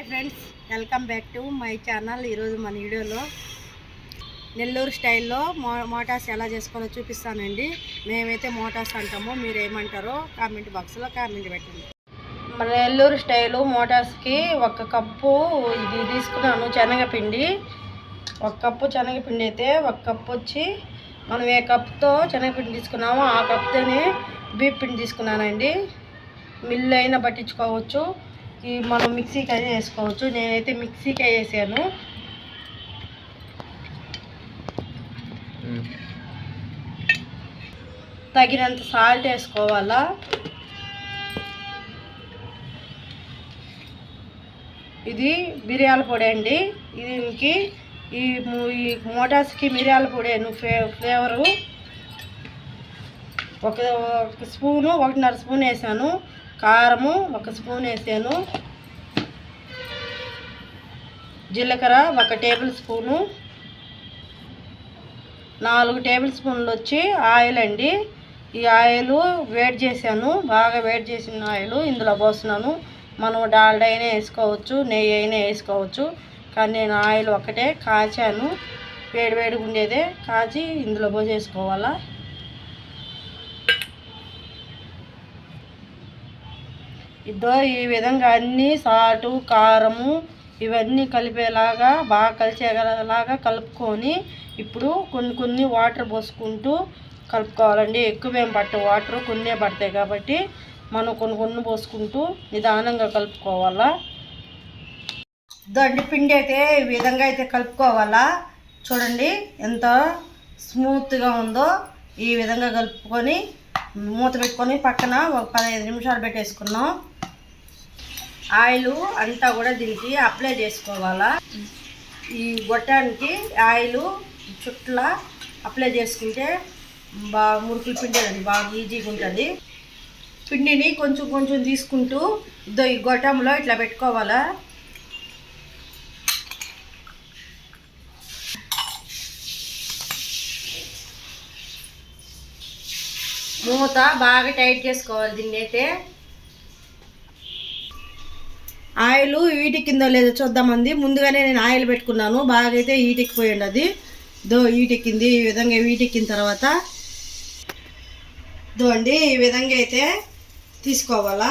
Hi friends welcome back to my channel. ఈరోజు మన వీడియోలో నెల్లూరు స్టైల్లో మో మోటార్స్ ఎలా చేసుకోవాలో చూపిస్తానండి. మేమైతే మోటార్స్ అంటామో మీరు ఏమంటారో కామెంట్ బాక్స్లో కామెంట్ పెట్టండి. మన నెల్లూరు స్టైలు మోటార్స్కి ఒక కప్పు ఇది తీసుకున్నాను శనగపిండి. ఒక కప్పు శనగపిండి అయితే ఒక కప్పు వచ్చి మనం ఏ కప్తో శనగపిండి తీసుకున్నామో ఆ కప్తోనే బీప్ పిండి తీసుకున్నానండి. మిల్లు అయినా పట్టించుకోవచ్చు. మనం మిక్సీకి అయితే వేసుకోవచ్చు నేనైతే మిక్సీకి వేసాను. తగినంత సాల్ట్ వేసుకోవాలా? ఇది మిరియాల పొడి అండి. దీనికి ఈ మోటార్స్కి మిరియాల పొడి ఫ్లే ఫ్లేవరు. ఒక ఒక స్పూను ఒకటిన్నర స్పూన్ వేసాను. కారము ఒక స్పూన్ వేసాను. జీలకర్ర ఒక టేబుల్ స్పూను. నాలుగు టేబుల్ స్పూన్లు వచ్చి ఆయిల్ అండి. ఈ ఆయిల్ వేడి చేశాను. బాగా వేడి చేసిన ఆయిల్ ఇందులో పోస్తున్నాను. మనం డాల్డా అయినా వేసుకోవచ్చు నెయ్యి అయినా వేసుకోవచ్చు. కానీ నేను ఆయిల్ ఒకటే కాచాను. వేడి వేడిగా ఉండేదే. కాచి ఇందులో పోసేసుకోవాలా? ఇదో ఈ విధంగా అన్నీ సాటు కారము ఇవన్నీ కలిపేలాగా బాగా కలిసేలాగా కలుపుకొని ఇప్పుడు కొన్ని కొన్ని వాటర్ పోసుకుంటూ కలుపుకోవాలండి. ఎక్కువ ఏం వాటర్ కొన్నే పడతాయి కాబట్టి మనం కొన్ని కొన్ని పోసుకుంటూ నిదానంగా కలుపుకోవాలా. దొడ్డి పిండి అయితే ఈ విధంగా అయితే కలుపుకోవాలా. చూడండి ఎంత స్మూత్గా ఉందో ఈ విధంగా కలుపుకొని మూత పెట్టుకొని పక్కన ఒక పదహైదు నిమిషాలు పెట్టేసుకున్నాం. ఆయిల్ అంతా కూడా దీనికి అప్లై చేసుకోవాలా? ఈ గొట్టానికి ఆయిల్ చుట్ల అప్లై చేసుకుంటే బాగా మురుకులు పిండి బాగా ఈజీగా ఉంటుంది. పిండిని కొంచెం కొంచెం తీసుకుంటూ ఇదో ఈ గొట్టంలో ఇట్లా పెట్టుకోవాలా? మూత బాగా టైట్ చేసుకోవాలి దీన్ని అయితే ఆయిల్ వీటి కింద లేదో చూద్దామంది. ముందుగానే నేను ఆయిల్ పెట్టుకున్నాను. బాగా అయితే ఈటెక్కిపోయింది అది. దో ఈటెక్కింది ఈ విధంగా ఈటెక్కిన తర్వాత దో అండి ఈ విధంగా అయితే తీసుకోవాలా?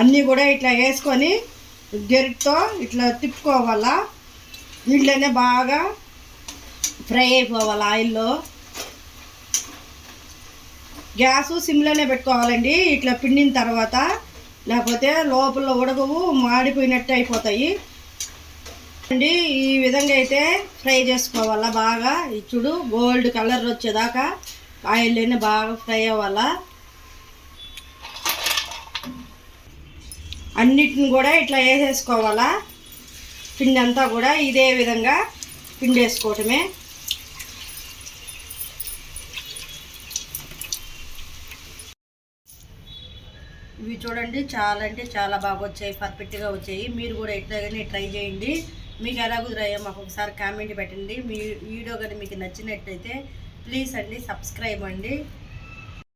అన్నీ కూడా ఇట్లా వేసుకొని గెరిటితో ఇట్లా తిప్పుకోవాలా? దీంట్లోనే బాగా ఫ్రై అయిపోవాలి ఆయిల్లో గ్యాస్ సిమ్లోనే పెట్టుకోవాలండి. ఇట్లా పిండిన తర్వాత లేకపోతే లోపల ఉడకవు మాడిపోయినట్టు అయిపోతాయి. అండి ఈ విధంగా అయితే ఫ్రై చేసుకోవాలా బాగా? ఇచ్చుడు గోల్డ్ కలర్ వచ్చేదాకా ఆయిల్లోనే బాగా ఫ్రై అవ్వాలా? అన్నిటిని కూడా ఇట్లా వేసేసుకోవాలా? పిండి అంతా కూడా ఇదే విధంగా పిండి వేసుకోవటమే ఇవి చూడండి చాలా అంటే చాలా బాగా వచ్చాయి పర్ఫెక్ట్గా వచ్చాయి. మీరు కూడా ఎట్లాగనే ట్రై చేయండి. మీకు ఎలా కుదిరాయో మాకు ఒకసారి కామెంట్ పెట్టండి. మీ వీడియో కానీ మీకు నచ్చినట్టయితే ప్లీజ్ అండి సబ్స్క్రైబ్ అండి.